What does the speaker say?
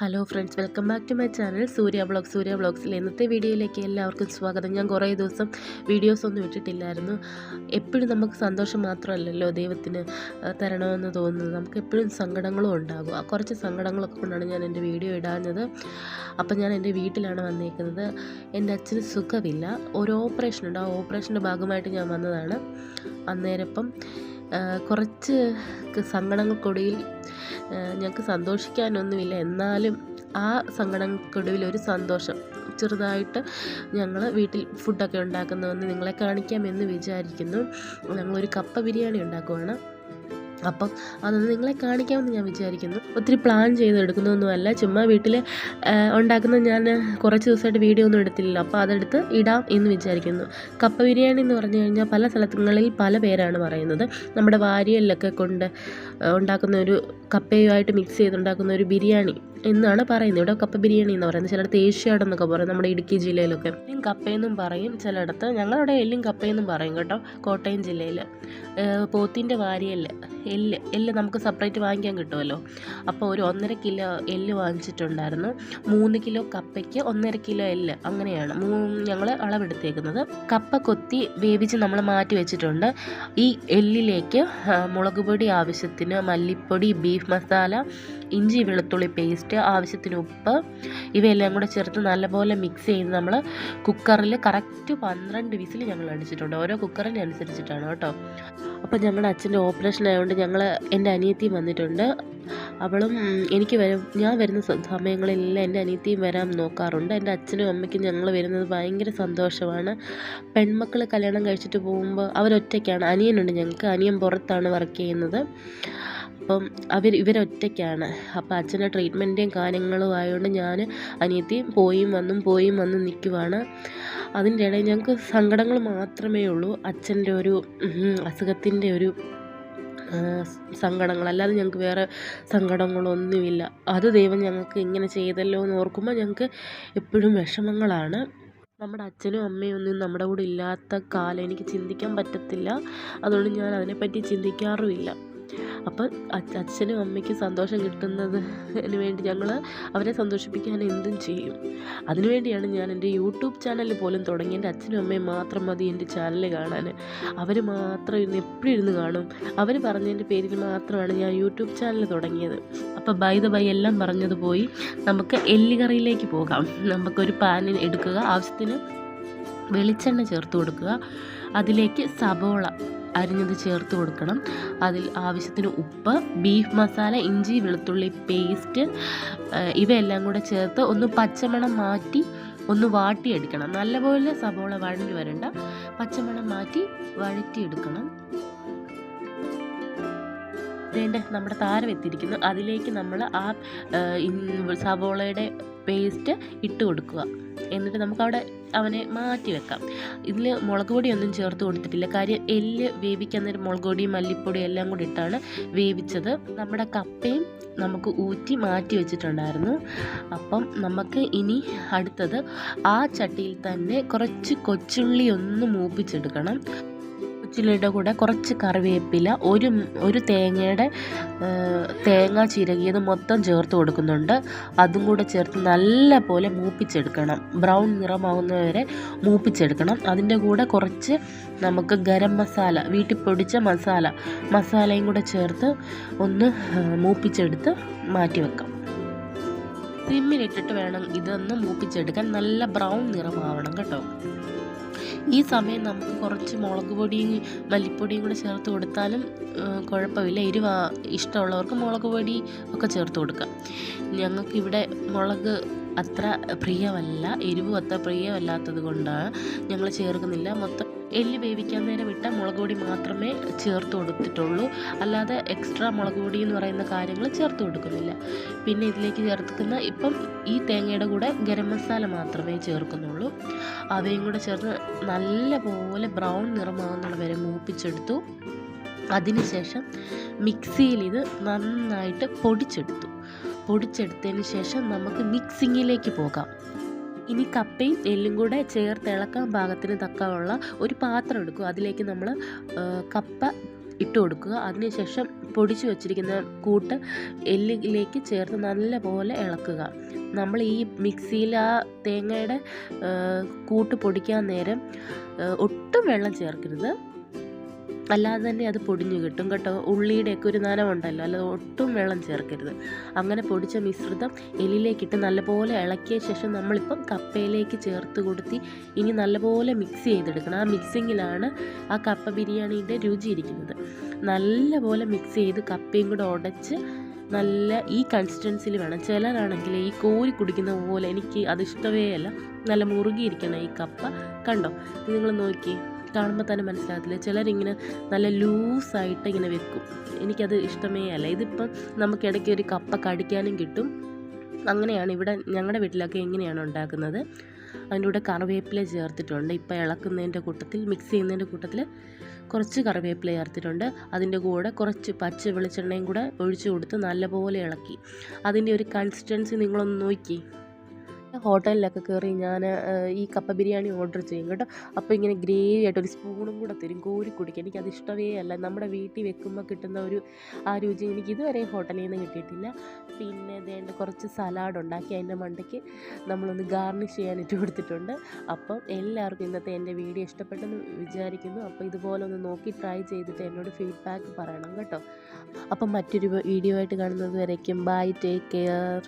Hello friends welcome back to my channel Surya blog Surya ബ്ലോഗ്സിൽ ഇന്നത്തെ വീഡിയോയിലേക്ക് എല്ലാവർക്കും സ്വാഗതം. ഞാൻ കുറേ ദിവസം വീഡിയോസ് ഒന്നും ഇട്ടിട്ടില്ലായിരുന്നു. എപ്പോഴും നമുക്ക് സന്തോഷം മാത്രമല്ലല്ലോ ദൈവത്തിന് തരണമെന്ന് തോന്നുന്നത്. നമുക്ക് എപ്പോഴും സങ്കടങ്ങളും ഉണ്ടാകും. ആ കുറച്ച് സങ്കടങ്ങളൊക്കെ കൊണ്ടാണ് ഞാൻ എന്റെ വീഡിയോ ഇടാഞ്ഞത്. അപ്പം ഞാൻ എന്റെ വീട്ടിലാണ് വന്നേക്കുന്നത്. എന്റെ അച്ഛന് സുഖമില്ല. ഒരു ഓപ്പറേഷൻ ഉണ്ട്. ആ ഓപ്പറേഷന്റെ ഭാഗമായിട്ട് ഞാൻ വന്നതാണ്. അന്നേരപ്പം കുറച്ച് സങ്കടങ്ങൾക്കൊടിയിൽ ഞങ്ങൾക്ക് സന്തോഷിക്കാനൊന്നുമില്ല. എന്നാലും ആ സങ്കടങ്ങൾക്കൊടുവിൽ ഒരു സന്തോഷം. ചെറുതായിട്ട് ഞങ്ങൾ വീട്ടിൽ ഫുഡൊക്കെ ഉണ്ടാക്കുന്നതെന്ന് നിങ്ങളെ കാണിക്കാമെന്ന് വിചാരിക്കുന്നു. ഞങ്ങളൊരു കപ്പ ബിരിയാണി ഉണ്ടാക്കുവാണ്. അപ്പം അതൊന്ന് നിങ്ങളെ കാണിക്കാമെന്ന് ഞാൻ വിചാരിക്കുന്നു. ഒത്തിരി പ്ലാൻ ചെയ്തെടുക്കുന്നൊന്നുമല്ല. ചുമ്മാ വീട്ടിൽ ഉണ്ടാക്കുന്ന ഞാൻ കുറച്ച് ദിവസമായിട്ട് വീഡിയോ ഒന്നും എടുത്തില്ലല്ലോ. അപ്പോൾ അതെടുത്ത് ഇടാം എന്ന് വിചാരിക്കുന്നു. കപ്പ ബിരിയാണി എന്ന് പറഞ്ഞു കഴിഞ്ഞാൽ പല സ്ഥലങ്ങളിൽ പല പേരാണ് പറയുന്നത്. നമ്മുടെ വാരിയലിലൊക്കെ കൊണ്ട് ഉണ്ടാക്കുന്ന ഒരു കപ്പയുമായിട്ട് മിക്സ് ചെയ്തുണ്ടാക്കുന്ന ഒരു ബിരിയാണി എന്നാണ് പറയുന്നത്. ഇവിടെ കപ്പ ബിരിയാണി എന്ന് പറയുന്നത്. ചിലയിടത്ത് ഏഷ്യാടെന്നൊക്കെ പറയും. നമ്മുടെ ഇടുക്കി ജില്ലയിലൊക്കെ. എല്ലും കപ്പയെന്നും പറയും. ചിലയിടത്ത് ഞങ്ങളവിടെ എല്ലും കപ്പയെന്നും പറയും കേട്ടോ കോട്ടയം ജില്ലയിൽ പോത്തിന്റെ വാരിയല്ല എല്ല് എല്ല് നമുക്ക് സെപ്പറേറ്റ് വാങ്ങിക്കാൻ കിട്ടുമല്ലോ. അപ്പോൾ ഒരു ഒന്നര കിലോ എല്ല് വാങ്ങിച്ചിട്ടുണ്ടായിരുന്നു. മൂന്ന് കിലോ കപ്പയ്ക്ക് ഒന്നര കിലോ എല്ല്. അങ്ങനെയാണ് മൂ ഞങ്ങൾ അളവെടുത്തേക്കുന്നത്. കപ്പ കൊത്തി വേവിച്ച് നമ്മൾ മാറ്റി വെച്ചിട്ടുണ്ട്. ഈ എല്ലിലേക്ക് മുളക് പൊടി ആവശ്യത്തിന് മല്ലിപ്പൊടി ബീഫ് മസാല ഇഞ്ചി വെളുത്തുള്ളി പേസ്റ്റ് ആവശ്യത്തിന് ഉപ്പ് ഇവയെല്ലാം കൂടെ ചേർത്ത് നല്ലപോലെ മിക്സ് ചെയ്ത് നമ്മൾ കുക്കറിൽ കറക്റ്റ് പന്ത്രണ്ട് വിസിൽ ഞങ്ങൾ അടിച്ചിട്ടുണ്ട്. ഓരോ കുക്കറിന് അനുസരിച്ചിട്ടാണ് കേട്ടോ. അപ്പോൾ ഞങ്ങളുടെ അച്ഛന്റെ ഓപ്പറേഷൻ ആയതുകൊണ്ട് ഞങ്ങൾ എന്റെ അനിയത്തിയും വന്നിട്ടുണ്ട്. അവളും എനിക്ക് വരും ഞാൻ വരുന്ന സമയങ്ങളിലെല്ലാം എന്റെ അനിയത്തിയും വരാൻ നോക്കാറുണ്ട്. എന്റെ അച്ഛനും അമ്മയ്ക്കും ഞങ്ങൾ വരുന്നത് ഭയങ്കര സന്തോഷമാണ്. പെൺമക്കൾ കല്യാണം കഴിച്ചിട്ട് പോകുമ്പോൾ അവരൊറ്റയ്ക്കാണ്. അനിയനുണ്ട് ഞങ്ങൾക്ക്. അനിയൻ പുറത്താണ് വർക്ക് ചെയ്യുന്നത്. അപ്പം അവർ ഇവരൊറ്റയ്ക്കാണ്. അപ്പോൾ അച്ഛന്റെ ട്രീറ്റ്മെന്റും കാര്യങ്ങളും ആയതുകൊണ്ട് ഞാൻ അനിയത്തിയും പോയും വന്നും പോയും വന്നും നിൽക്കുവാണ് അതിന്റെ ഇടയിൽ ഞങ്ങൾക്ക് സങ്കടങ്ങൾ മാത്രമേ ഉള്ളൂ. അച്ഛന്റെ ഒരു അസുഖത്തിന്റെ ഒരു സങ്കടങ്ങൾ. അല്ലാതെ ഞങ്ങൾക്ക് വേറെ സങ്കടങ്ങളൊന്നുമില്ല. അത് ദൈവം ഞങ്ങൾക്ക് ഇങ്ങനെ ചെയ്തല്ലോ എന്ന് ഓർക്കുമ്പോൾ ഞങ്ങൾക്ക് എപ്പോഴും വിഷമങ്ങളാണ്. നമ്മുടെ അച്ഛനും അമ്മയും ഒന്നും നമ്മുടെ കൂടെ ഇല്ലാത്ത കാലം എനിക്ക് ചിന്തിക്കാൻ പറ്റത്തില്ല. അതുകൊണ്ട് ഞാൻ അതിനെപ്പറ്റി ചിന്തിക്കാറുമില്ല. അപ്പം അച്ഛ- അച്ഛനും അമ്മയ്ക്കും സന്തോഷം കിട്ടുന്നതിന് വേണ്ടി ഞങ്ങൾ അവരെ സന്തോഷിപ്പിക്കാൻ എന്തും ചെയ്യും. അതിനുവേണ്ടിയാണ് ഞാൻ എന്റെ യൂട്യൂബ് ചാനൽ പോലും തുടങ്ങി. എന്റെ അച്ഛനും അമ്മയും മാത്രം മതി എന്റെ ചാനൽ കാണാൻ. അവർ മാത്രം ഇരുന്ന് എപ്പോഴും ഇരുന്ന് കാണും. അവർ പറഞ്ഞതിന്റെ പേരിൽ മാത്രമാണ് ഞാൻ യൂട്യൂബ് ചാനൽ തുടങ്ങിയത്. അപ്പോൾ ബൈ ദ ബൈ എല്ലാം പറഞ്ഞത് പോയി. നമുക്ക് എല്ലുകറിയിലേക്ക് പോകാം. നമുക്കൊരു പാനിൽ എടുക്കുക. ആവശ്യത്തിന് വെളിച്ചെണ്ണ ചേർത്ത് കൊടുക്കുക. അതിലേക്ക് സബോള അരിഞ്ഞത് ചേർത്ത് കൊടുക്കണം. അതിൽ ആവശ്യത്തിന് ഉപ്പ് ബീഫ് മസാല ഇഞ്ചി വെളുത്തുള്ളി പേസ്റ്റ് ഇവയെല്ലാം കൂടെ ചേർത്ത് ഒന്ന് പച്ചമണം മാറ്റി ഒന്ന് വാട്ടിയെടുക്കണം. നല്ലപോലെ സബോള വഴഞ്ഞു വരണ്ട. പച്ചമണം മാറ്റി വഴറ്റിയെടുക്കണം. വേണ്ട നമ്മുടെ താരം എത്തിയിരിക്കുന്നു അതിലേക്ക് നമ്മൾ ആ സവോളയുടെ പേസ്റ്റ് ഇട്ട് കൊടുക്കുക. എന്നിട്ട് നമുക്കവിടെ അവനെ മാറ്റി വെക്കാം. ഇതിൽ മുളക് പൊടിയൊന്നും ചേർത്ത് കൊടുത്തിട്ടില്ല. കാര്യം എല്ല് വേവിക്കാൻ നേരം മുളക് പൊടിയും മല്ലിപ്പൊടിയും എല്ലാം കൂടി ഇട്ടാണ് വേവിച്ചത്. നമ്മുടെ കപ്പയും നമുക്ക് ഊറ്റി മാറ്റി വെച്ചിട്ടുണ്ടായിരുന്നു. അപ്പം നമുക്ക് ഇനി അടുത്തത് ആ ചട്ടിയിൽ തന്നെ കുറച്ച് കൊച്ചുള്ളി ഒന്ന് മൂപ്പിച്ചെടുക്കണം. കൊച്ചുള്ളിയുടെ കൂടെ കുറച്ച് കറിവേപ്പില ഒരു ഒരു തേങ്ങയുടെ തേങ്ങ ചിരകിയത് മൊത്തം ചേർത്ത് കൊടുക്കുന്നുണ്ട്. അതും കൂടെ ചേർത്ത് നല്ല പോലെ മൂപ്പിച്ചെടുക്കണം. ബ്രൗൺ നിറമാകുന്നവരെ മൂപ്പിച്ചെടുക്കണം. അതിന്റെ കൂടെ കുറച്ച് നമുക്ക് ഗരം മസാല വീട്ടിൽ പൊടിച്ച മസാല മസാലയും കൂടെ ചേർത്ത് ഒന്ന് മൂപ്പിച്ചെടുത്ത് മാറ്റി വെക്കാം. സിമ്മിലിട്ടിട്ട് വേണം ഇതൊന്ന് മൂപ്പിച്ചെടുക്കാൻ. നല്ല ബ്രൗൺ നിറമാവണം കേട്ടോ. ഈ സമയം നമുക്ക് കുറച്ച് മുളക് പൊടിയും മല്ലിപ്പൊടിയും കൂടെ ചേർത്ത് കൊടുത്താലും കുഴപ്പമില്ല. എരിവ ഇഷ്ടമുള്ളവർക്ക് മുളക് പൊടി ഒക്കെ ചേർത്ത് കൊടുക്കാം. ഞങ്ങൾക്കിവിടെ മുളക് അത്ര പ്രിയമല്ല എരിവും അത്ര പ്രിയമല്ലാത്തത് കൊണ്ടാണ് ഞങ്ങൾ ചേർക്കുന്നില്ല. മൊത്തം എല്ല് വേവിക്കാൻ നേരം ഇട്ട മുളക് പൊടി മാത്രമേ ചേർത്ത് കൊടുത്തിട്ടുള്ളൂ. അല്ലാതെ എക്സ്ട്രാ മുളക് പൊടി എന്ന് പറയുന്ന കാര്യങ്ങൾ ചേർത്ത് കൊടുക്കുന്നില്ല. പിന്നെ ഇതിലേക്ക് ചേർക്കുന്ന ഇപ്പം ഈ തേങ്ങയുടെ കൂടെ ഗരം മസാല മാത്രമേ ചേർക്കുന്നുള്ളൂ. അവയും കൂടെ ചേർത്ത് നല്ല പോലെ ബ്രൗൺ നിറമാകുന്നുള്ള വരെ മൂപ്പിച്ചെടുത്തു. അതിനുശേഷം മിക്സിയിൽ ഇത് നന്നായിട്ട് പൊടിച്ചെടുത്തു. പൊടിച്ചെടുത്തതിന് ശേഷം നമുക്ക് മിക്സിങ്ങിലേക്ക് പോകാം. ഇനി കപ്പയും എല്ലും കൂടെ ചേർത്ത് ഇളക്കാൻ പാകത്തിന് തക്കമുള്ള ഒരു പാത്രം എടുക്കുക. അതിലേക്ക് നമ്മൾ കപ്പ ഇട്ട് കൊടുക്കുക. അതിനുശേഷം പൊടിച്ചു വച്ചിരിക്കുന്ന കൂട്ട് എല്ലിലേക്ക് ചേർത്ത് നല്ലപോലെ ഇളക്കുക. നമ്മൾ ഈ മിക്സിയിൽ ആ തേങ്ങയുടെ കൂട്ട് പൊടിക്കാൻ നേരം ഒട്ടും വെള്ളം ചേർക്കരുത്. അല്ലാതെ തന്നെ അത് പൊടിഞ്ഞു കിട്ടും കേട്ടോ. ഉള്ളിയുടെയൊക്കെ ഒരു നനവുണ്ടല്ലോ. അല്ലാതെ ഒട്ടും വെള്ളം ചേർക്കരുത്. അങ്ങനെ പൊടിച്ച മിശ്രിതം എലിയിലേക്കിട്ട് നല്ലപോലെ ഇളക്കിയ ശേഷം നമ്മളിപ്പം കപ്പയിലേക്ക് ചേർത്ത് കൊടുത്തി ഇനി നല്ലപോലെ മിക്സ് ചെയ്തെടുക്കണം. ആ മിക്സിങ്ങിലാണ് ആ കപ്പ ബിരിയാണീന്റെ രുചി ഇരിക്കുന്നത്. നല്ലപോലെ മിക്സ് ചെയ്ത് കപ്പയും കൂടെ ഉടച്ച് നല്ല ഈ കൺസിസ്റ്റൻസിൽ വേണം. ചിലരാണെങ്കിൽ ഈ കോരി കുടിക്കുന്ന പോലെ എനിക്ക് അതിഷ്ടമേ അല്ല നല്ല മുറുകിയിരിക്കണം ഈ കപ്പ. കണ്ടോ? നിങ്ങൾ നോക്കി കാണുമ്പോൾ തന്നെ മനസ്സിലാകത്തില്ല. ചിലരിങ്ങനെ നല്ല ലൂസായിട്ട് ഇങ്ങനെ വെക്കും. എനിക്കത് ഇഷ്ടമേ അല്ല. ഇതിപ്പം നമുക്ക് ഇടയ്ക്ക് ഒരു കപ്പ കടിക്കാനും കിട്ടും. അങ്ങനെയാണ് ഇവിടെ ഞങ്ങളുടെ വീട്ടിലൊക്കെ എങ്ങനെയാണ് ഉണ്ടാക്കുന്നത്. അതിന്റെ കൂടെ കറിവേപ്പില ചേർത്തിട്ടുണ്ട്. ഇപ്പം ഇളക്കുന്നതിന്റെ കൂട്ടത്തിൽ മിക്സ് ചെയ്യുന്നതിന്റെ കൂട്ടത്തിൽ കുറച്ച് കറിവേപ്പില ചേർത്തിട്ടുണ്ട്. അതിന്റെ കൂടെ കുറച്ച് പച്ച വെളിച്ചെണ്ണയും കൂടെ ഒഴിച്ചു കൊടുത്ത് നല്ലപോലെ ഇളക്കി. അതിന്റെ ഒരു കൺസിസ്റ്റൻസി നിങ്ങളൊന്ന് നോക്കി ഹോട്ടലിലൊക്കെ കയറി ഞാൻ ഈ കപ്പ ബിരിയാണി ഓർഡർ ചെയ്യും കേട്ടോ. അപ്പോൾ ഇങ്ങനെ ഗ്രേവി ആയിട്ട് ഒരു സ്പൂണും കൂടെ തരും കോരി കുടിക്കുക എനിക്കത് ഇഷ്ടമേ അല്ല. നമ്മുടെ വീട്ടിൽ വെക്കുമ്പോൾ കിട്ടുന്ന ഒരു ആ രുചി എനിക്ക് ഇതുവരെ ഹോട്ടലിൽ നിന്ന് കിട്ടിയിട്ടില്ല. പിന്നെ വേണ്ട കുറച്ച് സലാഡ് ഉണ്ടാക്കി അതിന്റെ മണ്ടയ്ക്ക് നമ്മളൊന്ന് ഗാർണിഷ് ചെയ്യാനിട്ട് കൊടുത്തിട്ടുണ്ട്. അപ്പം എല്ലാവർക്കും ഇന്നത്തെ എന്റെ വീഡിയോ ഇഷ്ടപ്പെട്ടെന്ന് വിചാരിക്കുന്നു. അപ്പോൾ ഇതുപോലെ ഒന്ന് നോക്കി ട്രൈ ചെയ്തിട്ട് എന്നോട് ഫീഡ്ബാക്ക് പറയണം കേട്ടോ. അപ്പം മറ്റൊരു വീഡിയോ ആയിട്ട് കാണുന്നത് വരയ്ക്കും ബൈ ടേക്ക് കെയർ